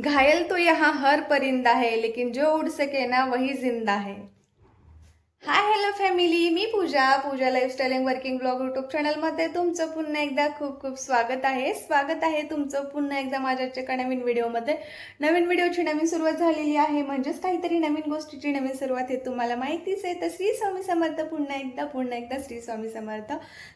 घायल तो यहाँ हर परिंदा है लेकिन जो उड़ सके ना वही जिंदा है। Hi hello family me Pooja Pooja lifestyle and working blog YouTube चॅनलमध्ये तुमचं पुन्हा एकदा खूप खूप स्वागत आहे. स्वागत आहे तुमचं पुन्हा एकदा माझ्या एका नवीन व्हिडिओमध्ये नवीन व्हिडिओची नवीन सुरुवात झालेली आहे. म्हणजेच काहीतरी नवीन गोष्टीची नवीन सुरुवात हे तुम्हाला माहितीच आहे. तर श्री स्वामी समर्थ पुन्हा एकदा पुन्हा एकदा श्री स्वामी समर्थ.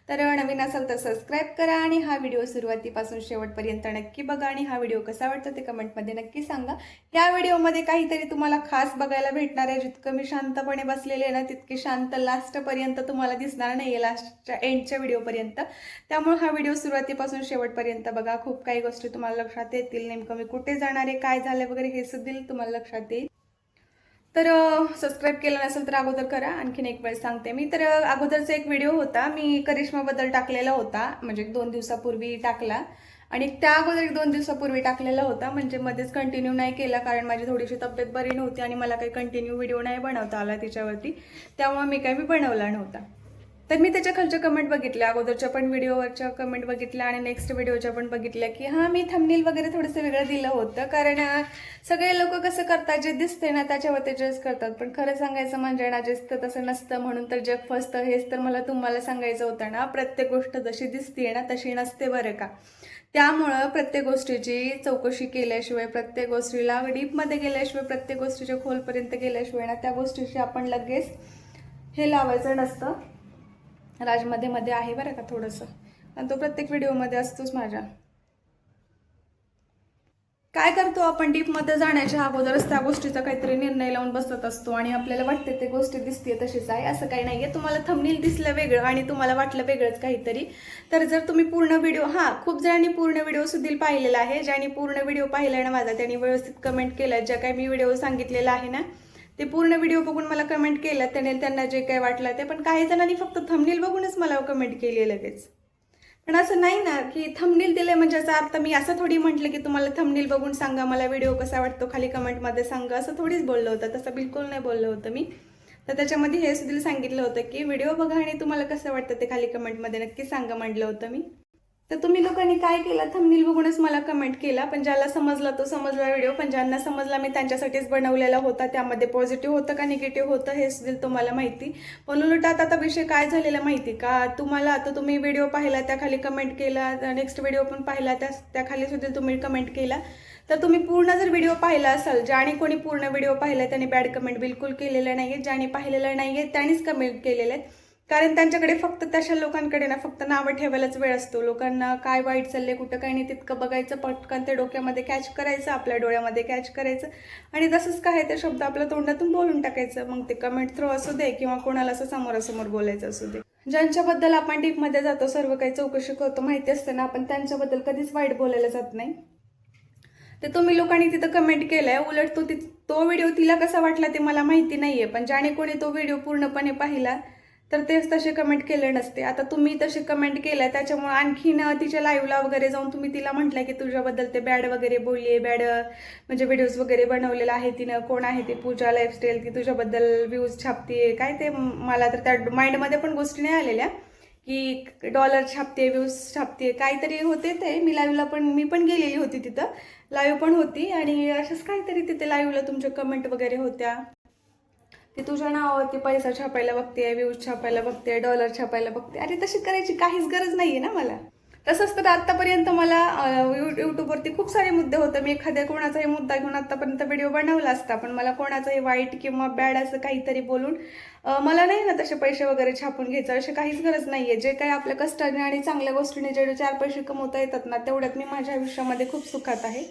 तर नवीन असाल तर सबस्क्राईब करा आणि हा व्हिडिओ सुरुवातीपासून शेवटपर्यंत नक्की बघा आणि हा व्हिडिओ कसा वाटतो ते कमेंटमध्ये नक्की सांगा. या व्हिडिओमध्ये काहीतरी तुम्हाला खास बघायला भेटणार आहे. जितकं मी शांतपणे बसलेले ना तितके शांत लास्टपर्यंत तुम्हाला दिसणार नाही आहे लास्टच्या एंडच्या व्हिडिओपर्यंत त्यामुळे हा व्हिडिओ सुरुवातीपासून शेवटपर्यंत बघा. खूप काही गोष्टी तुम्हाला लक्षात येतील. नेमकं मी कुठे जाणार आहे काय झालं वगैरे हे सुद्धा तुम्हाला लक्षात येईल. तर सबस्क्राईब केलं नसेल तर अगोदर करा. आणखीन एक वेळ सांगते मी. तर अगोदरचा एक व्हिडिओ होता. मी करिश्माबद्दल टाकलेला होता. म्हणजे दोन दिवसापूर्वी टाकला. आणि त्या अगोदर एक दोन दिवसापूर्वी टाकलेला होता म्हणजे मध्येच कंटिन्यू नाही केला कारण माझी थोडीशी तब्येत बरी नव्हती आणि मला काही कंटिन्यू व्हिडिओ नाही बनवता आला तिच्यावरती. त्यामुळे मी काही मी बनवला नव्हता. तर मी त्याच्या खालच्या कमेंट बघितल्या अगोदरच्या पण व्हिडिओवरच्या कमेंट बघितल्या आणि नेक्स्ट व्हिडिओच्या पण बघितल्या की हां मी थंबनेल वगैरे थोडंसं वेगळं दिलं होतं कारण सगळे लोक कसं करतात जे दिसते ना त्याच्यावर ते जज करतात. पण खरं सांगायचं म्हणजे ना दिसतं तसं नसतं म्हणून तर जग फसतं हेच तर मला तुम्हाला सांगायचं होतं ना प्रत्येक गोष्ट जशी दिसते ना तशी नसते बरं का. त्यामुळं प्रत्येक गोष्टीची चौकशी केल्याशिवाय प्रत्येक गोष्टीला डीपमध्ये गेल्याशिवाय प्रत्येक गोष्टीच्या खोलपर्यंत गेल्याशिवाय ना त्या गोष्टीशी आपण लगेच हे लावायचं नसतं. राजमध्ये मध्ये आहे बरं का थोडंसं. आणि तो प्रत्येक व्हिडिओमध्ये असतोच माझ्या. काय करतो आपण? डीपमध्ये जाण्याच्या अगोदरच त्या गोष्टीचा काहीतरी निर्णय लावून बसत असतो आणि आपल्याला वाटते ते गोष्टी दिसते तशीच आहे. असं काही नाहीये. तुम्हाला थंबनील दिसलं वेगळं आणि तुम्हाला वाटलं वेगळंच काहीतरी. तर जर तुम्ही पूर्ण व्हिडिओ हां खूप जणांनी पूर्ण व्हिडिओ सुद्धा पाहिलेला आहे. ज्यांनी पूर्ण व्हिडिओ पाहिला ना माझा त्यांनी व्यवस्थित कमेंट केला. ज्या काही मी व्हिडिओ सांगितलेला आहे ना ते पूर्ण व्हिडिओ बघून मला कमेंट केलं. त्याने त्यांना जे काही वाटलं ते. पण काही जणांनी फक्त थंबनील बघूनच मला कमेंट केली लगेच. पण असं नाही ना की थंबनील दिले म्हणजे याचा अर्थ मी असं थोडी म्हटलं की तुम्हाला थंबनील बघून सांगा मला व्हिडिओ कसा वाटतो खाली कमेंटमध्ये सांगा असं थोडीच बोललं होतं. तसं बिलकुल नाही बोललं होतं मी. तर त्याच्यामध्ये हे सुद्धा सांगितलं होतं की व्हिडिओ बघा आणि तुम्हाला कसं वाटतं ते खाली कमेंटमध्ये नक्की सांगा म्हटलं होतं मी. तर तुम्ही लोकांनी काय केलं? थंबनील बघूनच मला कमेंट केला. पण ज्याला समजला तो समजला व्हिडिओ पण ज्यांना समजला मी त्यांच्यासाठीच बनवलेला होता. त्यामध्ये पॉझिटिव्ह होतं का निगेटिव्ह होतं हे सुद्धा तुम्हाला माहिती. पण उलट आता आता विषय काय झालेला माहिती का? तुम्हाला आता तुम्ही व्हिडिओ पाहिला त्याखाली कमेंट केला नेक्स्ट व्हिडिओ पण पाहिला त्या त्याखाली सुद्धा तुम्ही कमेंट केला. तर तुम्ही पूर्ण जर व्हिडिओ पाहिला असाल ज्याने कोणी पूर्ण व्हिडिओ पाहिला त्याने बॅड कमेंट बिलकुल केलेलं नाही आहे ज्याने पाहिलेलं नाही आहे त्यानेच कमेंट केलेले आहेत. कारण त्यांच्याकडे फक्त तशा लोकांकडे ना फक्त नावं ठेवायलाच वेळ असतो. लोकांना काय वाईट चाललंय कुठं काय नाही तितकं बघायचं पटकन ते डोक्यामध्ये कॅच करायचं आपल्या डोळ्यामध्ये कॅच करायचं. आणि तसंच काय ते शब्द आपल्या तोंडातून बोलून टाकायचं. मग ते कमेंट थ्रू असू दे किंवा कोणाला असं समोरासमोर बोलायचं असू दे. ज्यांच्याबद्दल आपण डीपमध्ये जातो सर्व काही चौकशी करतो माहिती असते ना आपण त्यांच्याबद्दल कधीच वाईट बोलायला जात नाही. तर तुम्ही लोकांनी तिथं कमेंट केलाय उलट तो ति तो व्हिडिओ तिला कसा वाटला ते मला माहिती नाहीये. पण ज्याने कोणी तो व्हिडिओ पूर्णपणे पाहिला तर तेच तसे कमेंट केले नसते. आता तुम्ही तसे कमेंट केलं त्याच्यामुळे आणखीन तिच्या लाईव्हला वगैरे जाऊन तुम्ही तिला म्हटलं की तुझ्याबद्दल ते बॅड वगैरे बोलली बॅड म्हणजे व्हिडिओज वगैरे बनवलेला आहे तिनं कोण आहे ती पूजा लाईफस्टाईल ती तुझ्याबद्दल व्ह्यूज छापते काय ते मला तर त्या माइंडमध्ये पण गोष्टी नाही आलेल्या की डॉलर छापते व्ह्यूज छापते काहीतरी होते ते. मी लाईव्हला पण मी पण गेलेली होती तिथं. लाईव्ह पण होती आणि अशाच काहीतरी तिथे लाईव्हला तुमच्या कमेंट वगैरे होत्या. ती तुझ्या नावावरती पैसा छापायला बघते व्ह्यूज छापायला बघते डॉलर छापायला बघते. अरे तशी करायची काहीच गरज नाहीये ना मला. तसंच तर आत्तापर्यंत मला यू यूट्यूबवरती खूप सारे मुद्दे होते. मी एखाद्या कोणाचाही मुद्दा घेऊन आत्तापर्यंत व्हिडिओ बनवला असता पण मला कोणाचाही वाईट किंवा बॅड असं काहीतरी बोलून मला नाही ना तसे पैसे वगैरे छापून घ्यायचं. अशी काहीच गरज नाहीये. जे काही आपल्या कष्टाने आणि चांगल्या गोष्टीने जेवढे चार पैसे कमवता येतात ना तेवढ्यात मी माझ्या आयुष्यामध्ये खूप सुखात आहे.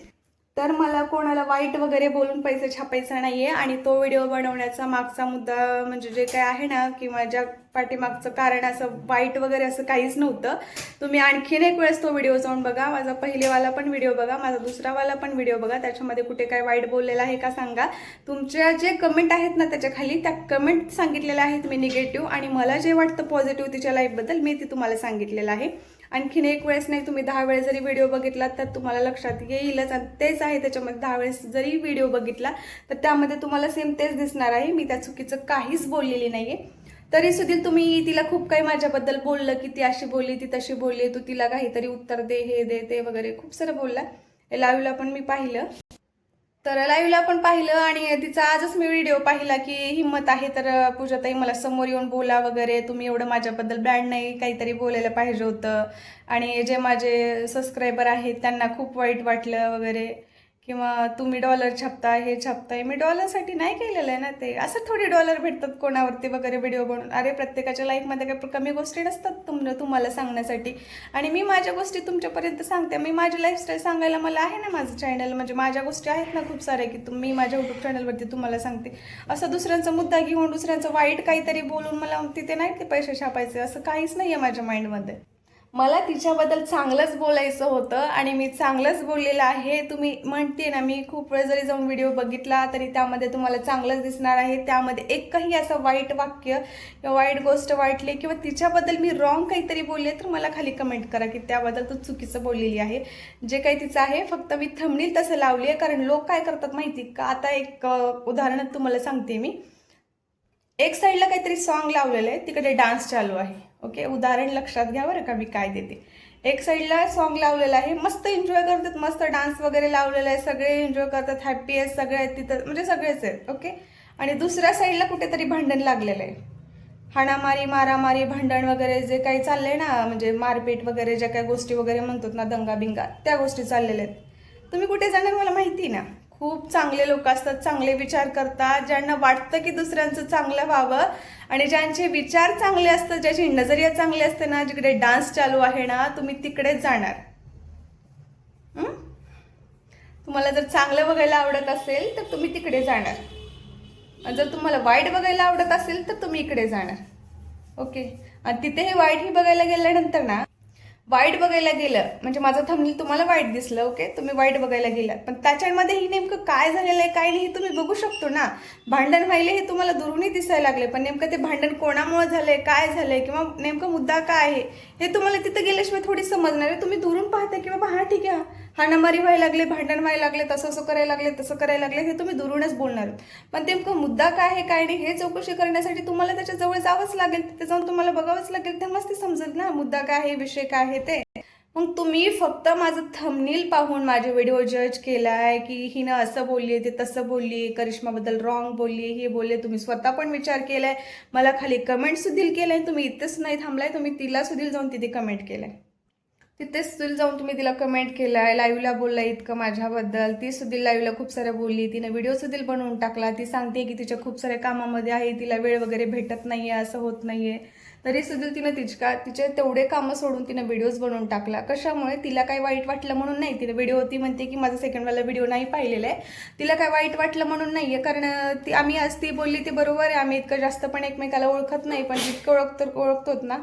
तर मला कोणाला वाईट वगैरे बोलून पैसे छापायचा नाही आहे आणि तो व्हिडिओ बनवण्याचा मागचा मुद्दा म्हणजे जे काय आहे ना किंवा ज्या पाठीमागचं कारण असं वाईट वगैरे असं काहीच नव्हतं. तुम्ही आणखीन एक वेळेस तो व्हिडिओ जाऊन बघा. माझा पहिलेवाला पण व्हिडिओ बघा माझा दुसरावाला पण व्हिडिओ बघा. त्याच्यामध्ये कुठे काय वाईट बोललेलं आहे का सांगा. तुमच्या जे कमेंट आहेत ना त्याच्याखाली त्या कमेंट सांगितलेल्या आहेत मी निगेटिव्ह आणि मला जे वाटतं पॉझिटिव्ह तिच्या लाईफबद्दल मी ते तुम्हाला सांगितलेलं आहे. आणखीन एक वेळेस नाही तुम्ही दहा वेळेस जरी व्हिडिओ बघितला तर तुम्हाला लक्षात येईलच. आणि तेच आहे त्याच्यामध्ये दहा वेळेस जरी व्हिडिओ बघितला तर त्यामध्ये तुम्हाला सेम तेच दिसणार आहे. मी त्या चुकीचं काहीच बोललेली नाहीये. तरी सुधील तुम्ही तिला खूप काही माझ्याबद्दल बोललं की ती अशी बोलली ती तशी बोलली तू तिला काहीतरी उत्तर दे हे दे ते वगैरे खूप सारं बोलला. लाईव्हला पण मी पाहिलं. तर लाईव्हला पण पाहिलं आणि तिचा आजच मी व्हिडिओ पाहिला की हिंमत आहे तर पूजाताई मला समोर येऊन बोला वगैरे. तुम्ही एवढं माझ्याबद्दल ब्रँड नाही काहीतरी बोलायला पाहिजे होतं. आणि जे माझे सबस्क्रायबर आहेत त्यांना खूप वाईट वाटलं वगैरे. किंवा तुम्ही डॉलर छापताय हे छापताय मी डॉलरसाठी नाही केलेलं आहे ना ते. असं थोडी डॉलर भेटतात कोणावरती वगैरे व्हिडिओ बनवून. अरे प्रत्येकाच्या लाईफमध्ये काही कमी गोष्टी नसतात तुम तुम्हाला सांगण्यासाठी. आणि मी माझ्या गोष्टी तुमच्यापर्यंत सांगते. मी माझी लाईफस्टाईल सांगायला मला आहे ना माझं चॅनल म्हणजे माझ्या गोष्टी आहेत ना खूप साऱ्या की तुम्ही माझ्या युट्यूब चॅनलवरती तुम्हाला सांगते. असं दुसऱ्यांचा मुद्दा घेऊन दुसऱ्यांचं वाईट काहीतरी बोलून मला तिथे नाही ते पैसे छापायचे. असं काहीच नाही आहे माझ्या माइंडमध्ये मला तिच्याबद्दल चांगलंच बोलायचं होतं आणि मी चांगलंच बोललेलं आहे. तुम्ही म्हणते ना मी खूप वेळ जरी जाऊन व्हिडिओ बघितला तरी त्यामध्ये तुम्हाला चांगलंच दिसणार आहे. त्यामध्ये एकही असं वाईट वाक्य किंवा वाईट गोष्ट वाटली किंवा तिच्याबद्दल मी रॉंग काहीतरी बोलले तर मला खाली कमेंट करा की त्याबद्दल तू चुकीचं बोललेली आहे. जे काही तिचं आहे फक्त मी थंबनील तसं लावली आहे कारण लोक काय करतात माहिती का? आता एक उदाहरण तुम्हाला सांगते मी. एक साईडला काहीतरी सॉन्ग लावलेलं आहे तिकडे डान्स चालू आहे. ओके? उदाहरण लक्षात घ्या बरं का मी काय देते. एक साईडला सॉन्ग लावलेलं आहे. मस्त एन्जॉय करतात. मस्त डान्स वगैरे लावलेला आहे. सगळे एन्जॉय करतात. हॅप्पी आहेत. सगळे आहेत तिथं. म्हणजे सगळेच आहेत. ओके? आणि दुसऱ्या साईडला कुठेतरी भांडण लागलेलं आहे. हाणामारी मारामारी भांडण वगैरे जे काही चाललंय ना म्हणजे मारपीट वगैरे ज्या काही गोष्टी वगैरे म्हणतात ना दंगा बिंगा त्या गोष्टी चाललेल्या आहेत. तुम्ही कुठे जाणार मला माहिती ना? खूप चांगले लोक असतात चांगले विचार करतात ज्यांना वाटतं की दुसऱ्यांचं चांगलं व्हावं आणि ज्यांचे विचार चांगले असतात ज्याची नजरिया चांगली असते ना जिकडे डान्स चालू आहे ना तुम्ही तिकडेच जाणार. तुम्हाला जर चांगलं बघायला आवडत असेल तर तुम्ही तिकडे जाणार. आणि जर तुम्हाला वाईट बघायला आवडत असेल तर तुम्ही इकडे जाणार. ओके. आणि तिथे हे वाईट ही बघायला गेल्यानंतर ना वाईट बघायला गेलं म्हणजे माझं थंबनेल तुम्हाला वाईट दिसलं ओके तुम्ही वाईट बघायला गेलात. पण त्याच्यामध्ये ही नेमकं काय झालेलं आहे काय नाही हे तुम्ही बघू शकतो ना. भांडण व्हायले हे तुम्हाला दुरूनही दिसायला लागले पण नेमकं ते भांडण कोणामुळे झालंय काय झालंय किंवा नेमकं मुद्दा काय आहे हे तुम्हाला तिथं गेल्याशिवाय थोडी समजणार आहे. तुम्ही दुरून पाहता की बाबा हा ठीक आहे हाणामारी व्हायला लागले भांडण व्हायला लागले तसं असं करायला लागले तसं करायला लागले हे तुम्ही दुरूनच बोलणार पण नेमकं मुद्दा काय आहे काय नाही हे चौकशी करण्यासाठी तुम्हाला त्याच्याजवळ जावंच लागेल. तिथे जाऊन तुम्हाला बघावंच लागेल. तेव्हाच ते समजेल ना मुद्दा काय आहे विषय काय आहे ते. मग तुम्ही फक्त माझं थमनील पाहून माझे व्हिडिओ जज केलाय की हिनं असं बोलली ते तसं बोलली करिश्माबद्दल रॉंग बोलली हे बोलले तुम्ही स्वतः पण विचार केलाय. मला खाली कमेंट सुद्धा केलाय. तुम्ही इथेच नाही थांबलाय तुम्ही तिला सुद्धा जाऊन तिथे कमेंट केलाय. तिथेच सुद्धा जाऊन तुम्ही तिला कमेंट केलाय लाईव्हला बोललाय इतकं माझ्याबद्दल. ती सुद्धा लाईव्हला खूप साऱ्या बोलली. तिने व्हिडिओ सुद्धा बनवून टाकला. ती सांगते की तिच्या खूप साऱ्या कामामध्ये आहे. तिला वेळ वगैरे भेटत नाही आहे असं होत नाही आहे तरी सुद्धा तिनं तिचका तिचे तेवढे कामं सोडून तिनं व्हिडिओज बनवून टाकला. कशामुळे? तिला काही वाईट वाटलं म्हणून नाही. तिने व्हिडिओ होती म्हणते की माझा सेकंडवाला व्हिडिओ नाही पाहिलेला आहे. तिला काय वाईट वाटलं म्हणून नाही आहे कारण ती आम्ही आज ती बोलली ती बरोबर आहे. आम्ही इतकं जास्त पण एकमेकाला ओळखत नाही पण जितकं ओळखतो ओळखतोत ना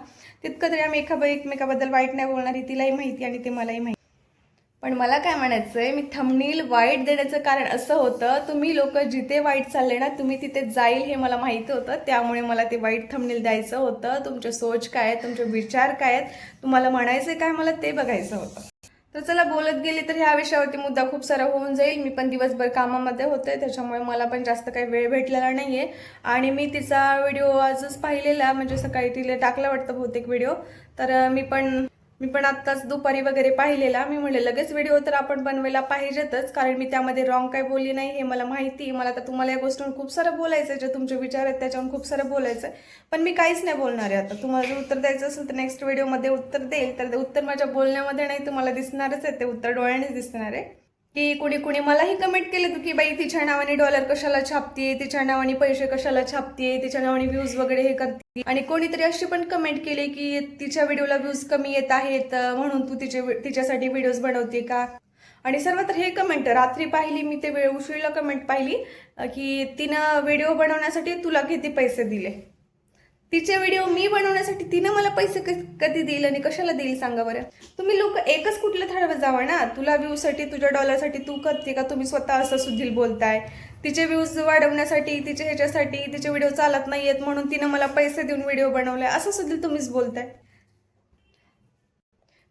तितकं तरी आम्ही एका एकमेकाबद्दल वाईट नाही बोलणार ही तिलाही माहिती आणि ते मलाही माहिती. पण मला काय म्हणायचं आहे मी थंबनील वाईट देण्याचं कारण असं होतं तुम्ही लोक जिथे वाईट चालले ना तुम्ही तिथे जाईल हे मला माहिती होतं. त्यामुळे मला ते वाईट थंबनील द्यायचं होतं. तुमचे सोच काय आहेत तुमचे विचार काय आहेत तुम्हाला म्हणायचं काय मला ते बघायचं होतं. तर चला बोलत गेले तर ह्या विषयावरती मुद्दा खूप सारा होऊन जाईल. मी पण दिवसभर कामामध्ये होते त्याच्यामुळे मला पण जास्त काही वेळ भेटलेला नाही आहे आणि मी तिचा व्हिडिओ आजच पाहिलेला म्हणजे सकाळी तिला टाकला वाटतं बहुतेक व्हिडिओ. तर मी पण मी पण आत्ताच दुपारी वगैरे पाहिलेला. मी म्हणले लगेच व्हिडिओ तर आपण बनवायला पाहिजेतच कारण मी त्यामध्ये रॉंग काय बोलली नाही हे मला माहिती आहे. मला तर तुम्हाला या गोष्टीवर खूप सारं बोलायचं आहे जे तुमचे विचार आहेत त्याच्यावर खूप सारं बोलायचं आहे पण मी काहीच नाही बोलणार आहे आता. तुम्हाला जर उत्तर द्यायचं असेल तर नेक्स्ट व्हिडिओमध्ये उत्तर देईल. तर ते उत्तर माझ्या बोलण्यामध्ये नाही तुम्हाला दिसणारच आहे. ते उत्तर डोळ्यानेच दिसणार आहे. की कुणी कुणी मलाही कमेंट केलं की बाई तिच्या नावाने डॉलर कशाला छापते तिच्या नावाने पैसे कशाला छापते तिच्या नावाने व्ह्यूज वगैरे हे करते आणि कोणीतरी अशी पण कमेंट केली की तिच्या व्हिडिओला व्ह्यूज कमी येत आहेत म्हणून तू तिचे तिच्यासाठी व्हिडिओज बनवते का? आणि सर्वत्र हे कमेंट रात्री पाहिली मी ते वेळ उशिरला कमेंट पाहिली की तिनं व्हिडिओ बनवण्यासाठी तुला किती पैसे दिले? तिचे व्हिडिओ मी बनवण्यासाठी तिनं मला पैसे क- कधी देईल आणि कशाला देईल सांगा बरं? तुम्ही लोक एकच कुठलं ठरवत जावा ना? तुला व्ह्यूसाठी तुझ्या डॉलरसाठी तू करते का? तुम्ही स्वतः असं सुधील बोलताय. तिचे व्ह्यूज वाढवण्यासाठी तिचे ह्याच्यासाठी तिचे व्हिडिओ चालत नाही आहेत म्हणून तिनं मला पैसे देऊन व्हिडिओ बनवलाय असं सुधील तुम्हीच बोलताय.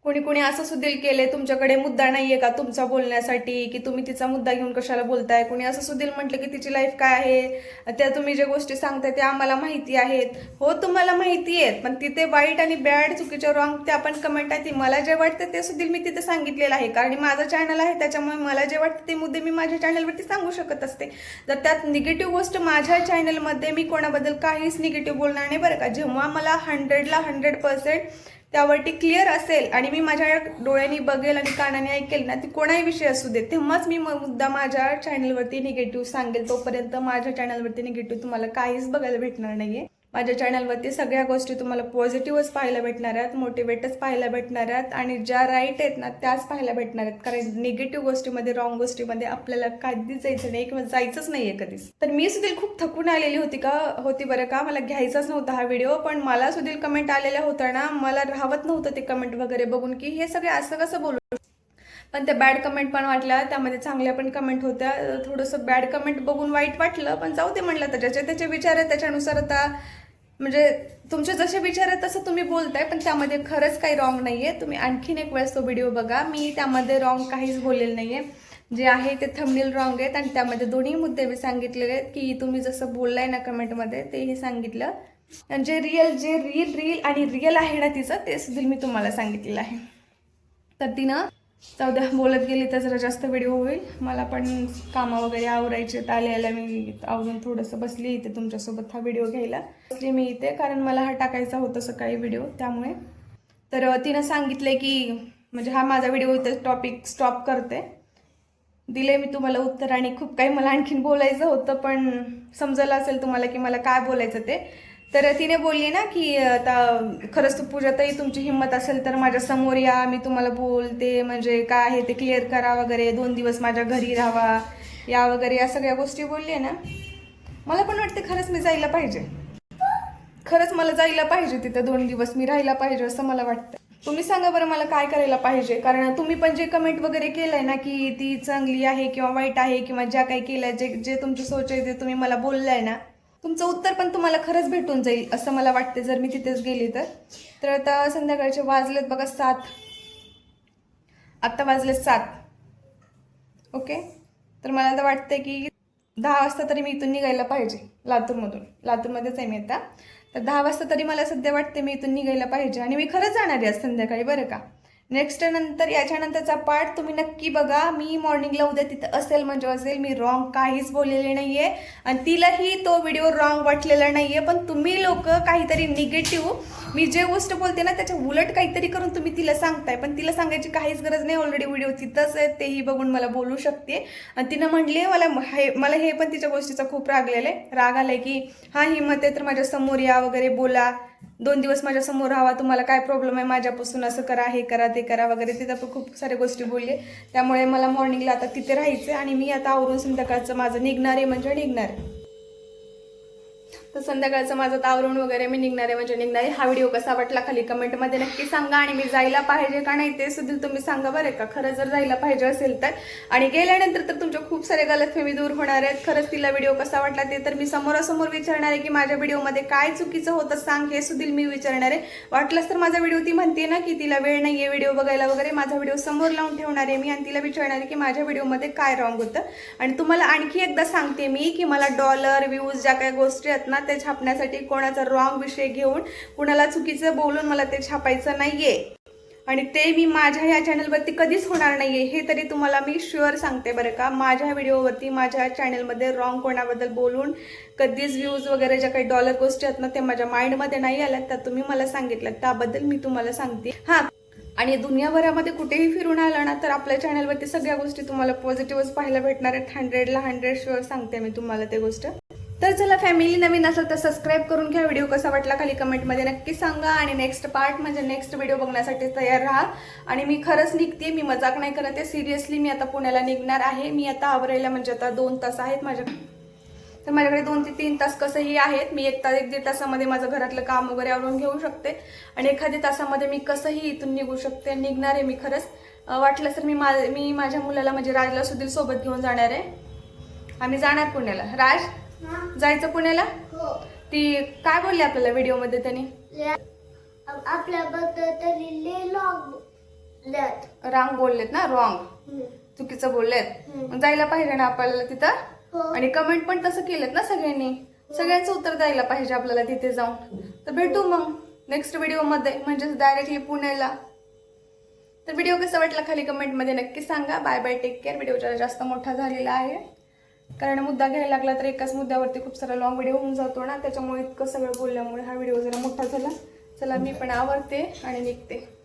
कोणी कोणी असं सुद्धा केले तुमच्याकडे मुद्दा नाहीये का तुमचा बोलण्यासाठी की तुम्ही तिचा मुद्दा घेऊन कशाला बोलताय? कोणी असं सुद्धा म्हटलं की तिची लाईफ काय आहे? त्या तुम्ही ज्या गोष्टी सांगताय त्या आम्हाला माहिती आहेत. हो तुम्हाला माहिती आहेत पण तिथे वाईट आणि बॅड चुकीच्या रॉंग त्या पण कमेंट आहे ती मला जे वाटतं ते सुद्धा मी तिथे सांगितलेलं आहे. कारण माझं चॅनल आहे त्याच्यामुळे मला जे वाटतं ते मुद्दे मी माझ्या चॅनलवरती सांगू शकत असते. जर त्यात निगेटिव्ह गोष्ट माझ्या चॅनलमध्ये मी कोणाबद्दल काहीच निगेटिव्ह बोलणार नाही बरं का. जेव्हा मला हंड्रेडला हंड्रेड पर्सेंट त्यावरती क्लिअर असेल आणि मी माझ्या डोळ्यांनी बघेल आणि कानाने ऐकेल ना ती कोणाही विषय असू दे तेव्हाच मी मुद्दा माझ्या चॅनलवरती निगेटिव्ह सांगेल. तोपर्यंत माझ्या चॅनलवरती निगेटिव्ह तुम्हाला काहीच बघायला भेटणार नाहीये. माझ्या चॅनलवरती सगळ्या गोष्टी तुम्हाला पॉझिटिव्हच पाहायला भेटणार आहेत मोटिवेटच पाहायला भेटणार आहेत आणि ज्या राईट आहेत ना त्याच पाहायला भेटणार आहेत. कारण निगेटिव्ह गोष्टीमध्ये रॉंग गोष्टीमध्ये आपल्याला कधीच जायचं नाही किंवा जायचंच नाहीये कधीच. तर मी सुद्धा खूप थकून आलेली होती का होती बरं का? मला घ्यायचाच नव्हता हा व्हिडिओ पण मला सुद्धा कमेंट आलेल्या होत्या ना मला राहत नव्हतं ते कमेंट वगैरे बघून की हे सगळे असं कसं बोलू पण त्या बॅड कमेंट पण वाटल्या त्यामध्ये चांगल्या पण कमेंट होत्या. थोडंसं बॅड कमेंट बघून वाईट वाटलं पण जाऊ दे म्हटलं तर ज्याचे त्याचे विचार आहेत त्याच्यानुसार आता म्हणजे तुमचे जसे विचार आहेत तसं तुम्ही बोलताय पण त्यामध्ये खरंच काही रॉंग आहे तुम्ही आणखीन एक वेळेस तो व्हिडिओ बघा. मी त्यामध्ये रॉंग काहीच बोललेलं आहे जे आहे ते थंबनेल रॉंग आहेत आणि त्यामध्ये दोन्ही मुद्दे मी सांगितलेले आहेत की तुम्ही जसं बोललाय ना कमेंटमध्ये तेही सांगितलं. आणि जे रिअल जे रील रील आणि रिअल आहे ना तिचं ते सुद्धा मी तुम्हाला सांगितलेलं आहे. तर तिनं जाऊ द्या बोलत गेली तर जरा जास्त व्हिडिओ होईल. मला पण कामं वगैरे आवरायचे तर आल्याला मी आवरून थोडंसं बसली इथे तुमच्यासोबत हा व्हिडिओ घ्यायला. बसली मी इथे कारण मला हा टाकायचा होता सकाळी व्हिडिओ त्यामुळे. तर तिनं सांगितलंय की म्हणजे हा माझा व्हिडिओ इथे टॉपिक स्टॉप करते. दिले मी तुम्हाला उत्तर आणि खूप काही मला आणखीन बोलायचं होतं पण समजलं असेल तुम्हाला की मला काय बोलायचं ते. तर तिने बोलली ना की आता खरंच तू पूजाताई तुमची हिंमत असेल तर माझ्यासमोर या. मी तुम्हाला बोलते म्हणजे काय आहे ते क्लिअर करा वगैरे. दोन दिवस माझ्या घरी राहावा या वगैरे या सगळ्या गोष्टी बोलली ना. मला पण वाटते खरंच मी जायला पाहिजे. खरंच मला जायला पाहिजे तिथं दोन दिवस. मी राहायला पाहिजे असं मला वाटतं. तुम्ही सांगा बरं मला काय करायला पाहिजे. कारण तुम्ही पण जे कमेंट वगैरे केलंय ना की ती चांगली आहे किंवा वाईट आहे किंवा ज्या काही केलं जे जे तुमची सोच आहे ते तुम्ही मला बोललाय ना तुमचं उत्तर पण तुम्हाला खरंच भेटून जाईल असं मला वाटते जर मी तिथेच गेली तर. तर आता संध्याकाळचे वाजलेत बघा सात. आत्ता वाजले सात. ओके? तर मला आता वाटतं की दहा वाजता तरी मी इथून निघायला पाहिजे लातूरमधून. लातूरमध्येच आहे मी आता. तर दहा वाजता तरी मला सध्या वाटते मी इथून निघायला पाहिजे. आणि मी खरंच जाणार आहे आज संध्याकाळी बरं का? नेक्स्ट नंतर याच्यानंतरचा पार्ट तुम्ही नक्की बघा. मी मॉर्निंगला उद्या तिथं असेल म्हणजे असेल मी रॉंग काहीच बोललेले आहे आणि तिलाही तो व्हिडिओ रॉंग वाटलेला नाही आहे पण तुम्ही लोक काहीतरी निगेटिव्ह मी जे गोष्ट बोलते ना त्याच्या उलट काहीतरी करून तुम्ही तिला सांगताय. पण तिला सांगायची काहीच गरज नाही. ऑलरेडी व्हिडिओ तिथंच आहे तेही बघून मला बोलू शकते. आणि तिनं म्हणले मला हे मला हे पण तिच्या गोष्टीचा खूप रागलेलं आहे. राग आलाय की हा हिमत आहे तर माझ्यासमोर या वगैरे बोला. दोन दिवस माझ्यासमोर राहावा तुम्हाला काय प्रॉब्लेम आहे माझ्यापासून असं करा हे करा ते करा वगैरे. तिथं पण खूप साऱ्या गोष्टी बोलले. त्यामुळे मला मॉर्निंगला आता तिथे राहायचं आणि मी आता आवरून संध्याकाळचं माझं निघणार आहे म्हणजे निघणार आहे. तर संध्याकाळचं माझं तावरून वगैरे मी निघणार आहे म्हणजे निघणार. आहे हा व्हिडिओ कसा वाटला खाली कमेंटमध्ये नक्की सांगा आणि मी जायला पाहिजे का नाही ते सुद्धा तुम्ही सांगा बरं का. खरं जर जायला पाहिजे असेल तर. आणि गेल्यानंतर तर तुमच्या खूप सारे गलतफेमी दूर होणार आहेत. खरंच तिला व्हिडिओ कसा वाटला ते तर मी समोरासमोर विचारणार आहे की माझ्या व्हिडिओमध्ये काय चुकीचं होतं सांग हे सुद्धा मी विचारणार आहे. वाटलंच तर माझा व्हिडिओ ती म्हणते ना की तिला वेळ नाही आहे व्हिडिओ बघायला वगैरे. माझा व्हिडिओ समोर लावून ठेवणार आहे मी आणि तिला विचारणार आहे की माझ्या व्हिडिओमध्ये काय रॉंग होतं. आणि तुम्हाला आणखी एकदा सांगते मी की मला डॉलर व्ह्यूज ज्या काही गोष्टी आहेत ना ते छापण्यासाठी कोणाचा रॉंग विषय घेऊन कुणाला चुकीचं बोलून मला ते छापायचं नाहीये. आणि ते मी माझ्या या चॅनलवरती कधीच होणार नाहीये हे तरी तुम्हाला मी शुअर सांगते बरं का. माझ्या व्हिडिओवरती माझ्या चॅनलमध्ये रॉंग कोणाबद्दल बोलून कधीच व्ह्यूज वगैरे ज्या काही डॉलर गोष्टी आहेत ना ते माझ्या माइंडमध्ये नाही आल्या त्या तुम्ही मला सांगितलं त्याबद्दल मी तुम्हाला सांगते. हां. आणि दुनियाभरामध्ये कुठेही फिरून आलं ना तर आपल्या चॅनलवरती सगळ्या गोष्टी तुम्हाला पॉझिटिव्हच पाहायला भेटणार आहेत. हंड्रेडला हंड्रेड शुअर सांगते मी तुम्हाला ते गोष्ट. तर चला फॅमिली नवीन असेल तर सबस्क्राईब करून घ्या. व्हिडिओ कसा वाटला खाली कमेंटमध्ये नक्की सांगा. आणि नेक्स्ट पार्ट म्हणजे नेक्स्ट व्हिडिओ बघण्यासाठी तयार राहा. आणि मी खरंच निघते मी मजाक नाही करत आहे. सिरियसली मी आता पुण्याला निघणार आहे. मी आता आवरायला म्हणजे आता दोन तास आहेत माझ्या तर माझ्याकडे दोन ते तीन तास कसंही आहेत. मी एक तास एक दीड तासामध्ये माझं घरातलं काम वगैरे आवरून घेऊ शकते. आणि एखाद्या तासामध्ये मी कसंही इथून निघू शकते. निघणार आहे मी खरंच. वाटलं तर मी मा मी माझ्या मुलाला म्हणजे राजला सुधीर सोबत घेऊन जाणार आहे. आम्ही जाणार पुण्याला. राज? जायचं पुण्याला? हो. ती काय बोलली आपल्याला व्हिडिओमध्ये त्यांनी? आपल्याबद्दल तरी लय लॉग लॅट रांग बोललेत ना रॉंग चुकीचं बोललेत. जायला पाहिजे ना आपल्याला तिथं? हो. आणि कमेंट पण तसं केलेत ना सगळ्यांनी. सगळ्यांचं उत्तर द्यायला पाहिजे आपल्याला तिथे जाऊन. तर भेटू मग नेक्स्ट व्हिडिओमध्ये म्हणजेच डायरेक्टली पुण्याला. तर व्हिडिओ कसा वाटला खाली कमेंटमध्ये नक्की सांगा. Bye bye take care video जरा जास्त मोठा झालेला आहे. कारण मुद्दा घ्यायला लागला तर एकाच मुद्द्यावरती खूप सारा लॉंग व्हिडिओ होऊन जातो ना त्याच्यामुळे इतकं सगळं बोलल्यामुळे हा व्हिडिओ जरा मोठा झाला. चला मी पण आवरते आणि निघते.